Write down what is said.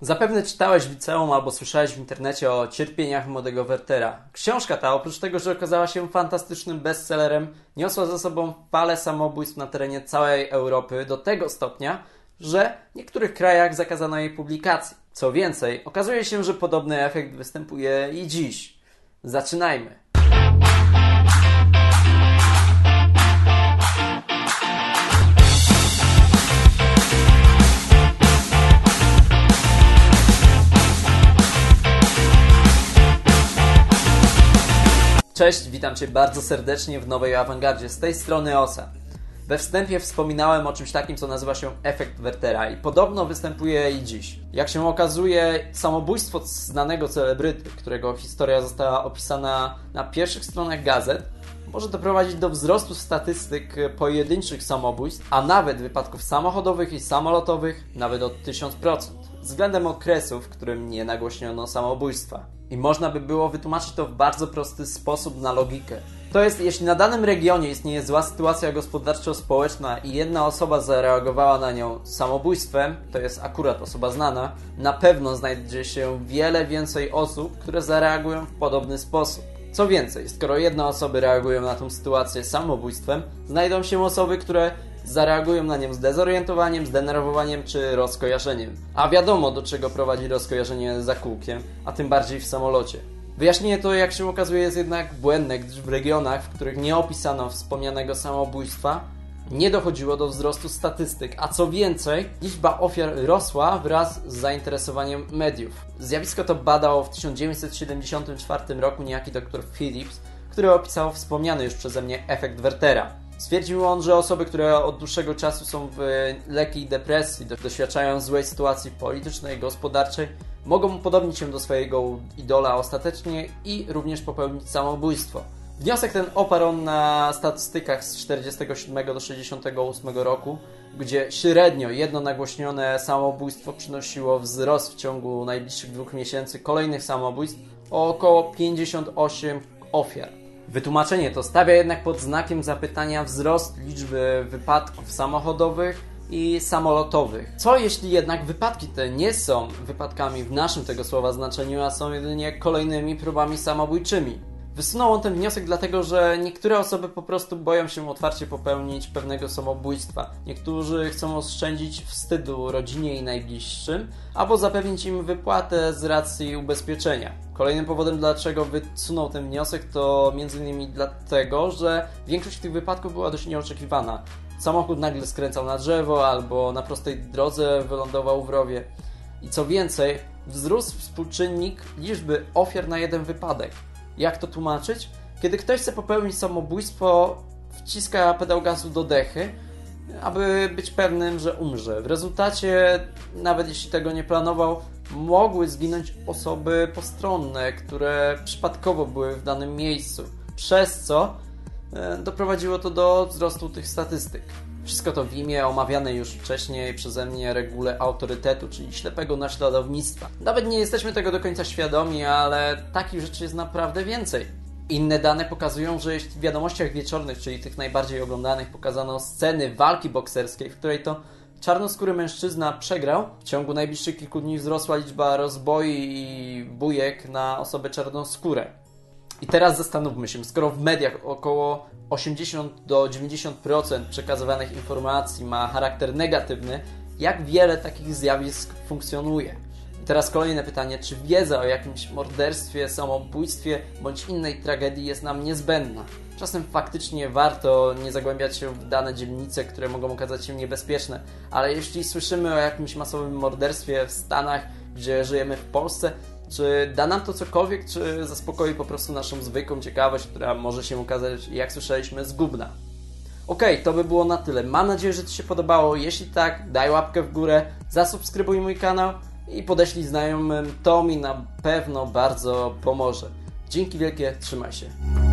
Zapewne czytałeś w liceum albo słyszałeś w internecie o cierpieniach młodego Wertera. Książka ta, oprócz tego, że okazała się fantastycznym bestsellerem, niosła ze sobą falę samobójstw na terenie całej Europy do tego stopnia, że w niektórych krajach zakazano jej publikacji. Co więcej, okazuje się, że podobny efekt występuje i dziś. Zaczynajmy. Cześć, witam Cię bardzo serdecznie w nowej awangardzie. Z tej strony Osa. We wstępie wspominałem o czymś takim, co nazywa się efekt Wertera i podobno występuje i dziś. Jak się okazuje, samobójstwo znanego celebryty, którego historia została opisana na pierwszych stronach gazet, może doprowadzić do wzrostu statystyk pojedynczych samobójstw, a nawet wypadków samochodowych i samolotowych nawet o 1000% względem okresu, w którym nie nagłośniono samobójstwa. I można by było wytłumaczyć to w bardzo prosty sposób na logikę. To jest, jeśli na danym regionie istnieje zła sytuacja gospodarczo-społeczna i jedna osoba zareagowała na nią samobójstwem, to jest akurat osoba znana, na pewno znajdzie się wiele więcej osób, które zareagują w podobny sposób. Co więcej, skoro jedne osoby reagują na tą sytuację samobójstwem, znajdą się osoby, które zareagują na nią z dezorientowaniem, zdenerwowaniem czy rozkojarzeniem. A wiadomo, do czego prowadzi rozkojarzenie za kółkiem, a tym bardziej w samolocie. Wyjaśnienie to, jak się okazuje, jest jednak błędne, gdyż w regionach, w których nie opisano wspomnianego samobójstwa, nie dochodziło do wzrostu statystyk, a co więcej, liczba ofiar rosła wraz z zainteresowaniem mediów. Zjawisko to badał w 1974 roku niejaki dr Phillips, który opisał wspomniany już przeze mnie efekt Wertera. Stwierdził on, że osoby, które od dłuższego czasu są w lekkiej depresji, doświadczają złej sytuacji politycznej gospodarczej, mogą upodobnić się do swojego idola ostatecznie i również popełnić samobójstwo. Wniosek ten oparł on na statystykach z 47 do 68 roku, gdzie średnio jedno nagłośnione samobójstwo przynosiło wzrost w ciągu najbliższych dwóch miesięcy kolejnych samobójstw o około 58 ofiar. Wytłumaczenie to stawia jednak pod znakiem zapytania wzrost liczby wypadków samochodowych i samolotowych. Co jeśli jednak wypadki te nie są wypadkami w naszym tego słowa znaczeniu, a są jedynie kolejnymi próbami samobójczymi? Wysunął on ten wniosek dlatego, że niektóre osoby po prostu boją się otwarcie popełnić pewnego samobójstwa. Niektórzy chcą oszczędzić wstydu rodzinie i najbliższym, albo zapewnić im wypłatę z racji ubezpieczenia. Kolejnym powodem, dlaczego wysunął ten wniosek, to m.in. dlatego, że większość tych wypadków była dość nieoczekiwana. Samochód nagle skręcał na drzewo, albo na prostej drodze wylądował w rowie. I co więcej, wzrósł współczynnik liczby ofiar na jeden wypadek. Jak to tłumaczyć? Kiedy ktoś chce popełnić samobójstwo, wciska pedał gazu do dechy, aby być pewnym, że umrze. W rezultacie, nawet jeśli tego nie planował, mogły zginąć osoby postronne, które przypadkowo były w danym miejscu, przez co e, doprowadziło to do wzrostu tych statystyk. Wszystko to w imię omawianej już wcześniej przeze mnie regule autorytetu, czyli ślepego naśladownictwa. Nawet nie jesteśmy tego do końca świadomi, ale takich rzeczy jest naprawdę więcej. Inne dane pokazują, że jeśli w wiadomościach wieczornych, czyli tych najbardziej oglądanych, pokazano sceny walki bokserskiej, w której to czarnoskóry mężczyzna przegrał, w ciągu najbliższych kilku dni wzrosła liczba rozboi i bujek na osobę czarnoskórę. I teraz zastanówmy się, skoro w mediach około 80 do 90% przekazywanych informacji ma charakter negatywny, jak wiele takich zjawisk funkcjonuje? I teraz kolejne pytanie, czy wiedza o jakimś morderstwie, samobójstwie bądź innej tragedii jest nam niezbędna? Czasem faktycznie warto nie zagłębiać się w dane dzielnice, które mogą okazać się niebezpieczne, ale jeśli słyszymy o jakimś masowym morderstwie w Stanach, gdzie żyjemy w Polsce, czy da nam to cokolwiek, czy zaspokoi po prostu naszą zwykłą ciekawość, która może się okazać, jak słyszeliśmy, zgubna? Ok, to by było na tyle. Mam nadzieję, że Ci się podobało. Jeśli tak, daj łapkę w górę, zasubskrybuj mój kanał i podeślij znajomym. To mi na pewno bardzo pomoże. Dzięki wielkie, trzymaj się.